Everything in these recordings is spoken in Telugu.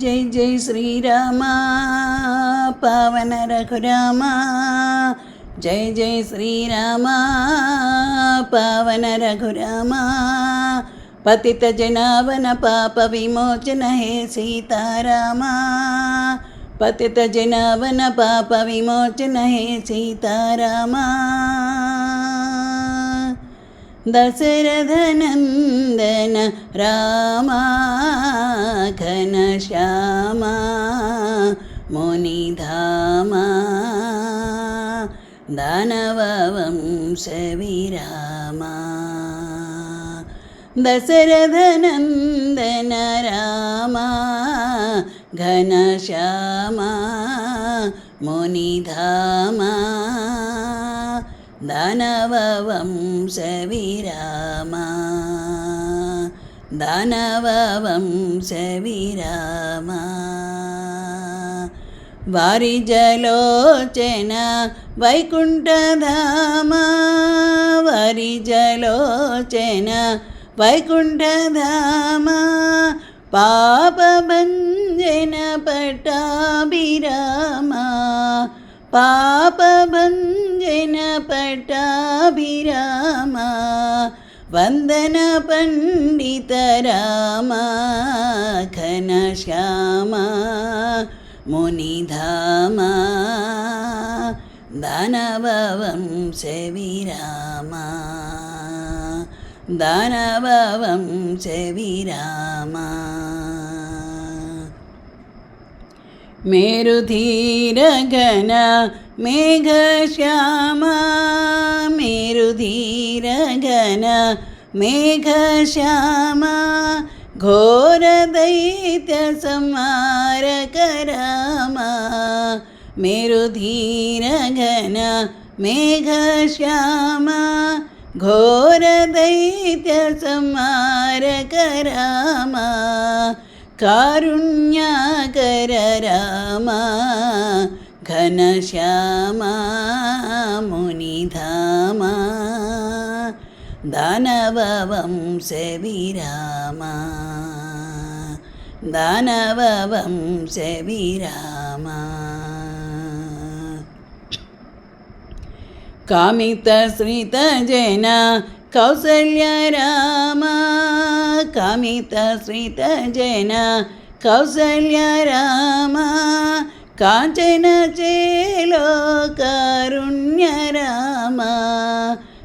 జై జై శ్రీరామ పవన రఘురామ జై జై శ్రీరామ పవన రఘురామ పతిత జనావన పాప విమోచన హే సీతారామ పతిత జనావన పాప విమోచన హే సీతారామ. దశరథనందన రామా ఘనశ్యామా మునిధామా దానవవంశ విరామా దశరథనందన రామా ఘనశ్యామా మునిధామా. దానవవంశ విరామా దానవవంశ విరామా వారి జలోచన వైకుంఠధామా. వారి జలోచన వందన పండిత రామ ఘన శ్యామ మునిధామ పండిత రామా ఘనశ్యామా మునిధామా దానవవంశ విరామా దానవవంశ విరామా മേഘശ്യാമ ഘോരദൈത്യസംഹാരകരാമ മേരുധീരഘന മേഘശ്യാമ ഘോരദൈത്യസംഹാരകരാമ കാരുണ്യകര രാമ ഘനശ്യാമ മുനിധാമ. కారుణ్యాకర రామా ఘనశ్యామా మునిధామా దానవవంశ విరామా దానవవంశ విరామా కామిత శ్రిత జన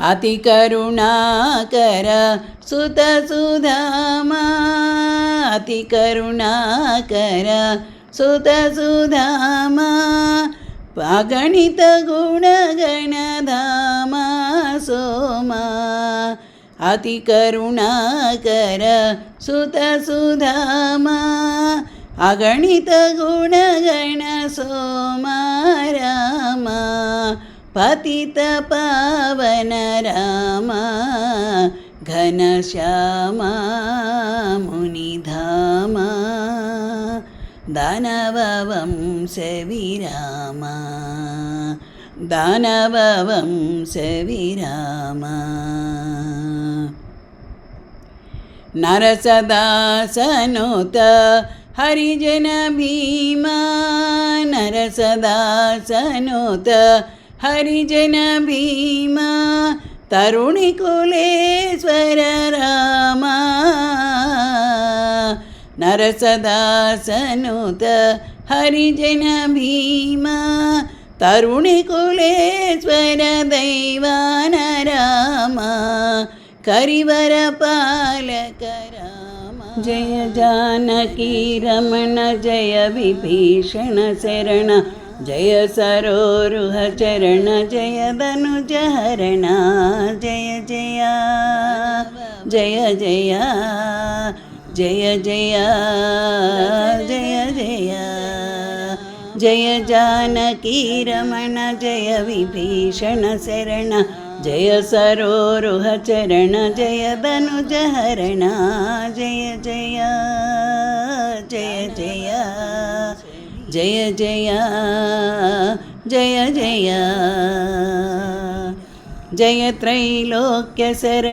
അതികരുണാകര സുതസുധാമ അതികരുണാകര സുതസുധാമ പഗണിത ഗുണഗണധാമ സോമ. അതികരുണാകര സുതസുധാമ അഗണിത ഗുണഗണ സോമ രാമ. మునిధామా దానవవంశ విరామా దానవవంశ విరామా అతి కరుణాకర సుత సుధామా అతి కరుణాకర సుత సుధామా అగణిత గుణగణధామా సోమా అతి కరుణాకర సుత సుధామా అగణిత గుణగణ సోమా రామా పతిత పావన రామా ఘనశ్యామా మునిధామా దానవవంశ విరామా దానవవంశ విరామా నరసదాసనుత హరిజన हरिजन भीमा तरुणिकुलेश्वर रामा नरसदासनुत हरिजन भीमा तरुणिकुलेश्वर दैवान राम करिवरपालक राम जय जानकी रमण जय विभीषण शरण जय सरोरुह चरण जय बनुज हरणा जय जया जय जया जय जया जय जया, जय जानकी रमण, जय विभीषण शरण, जय सरोरुह चरण जय बनुज हरणा जय जया जय जया। जय जया जय जया। जय त्रैलोक्यसर।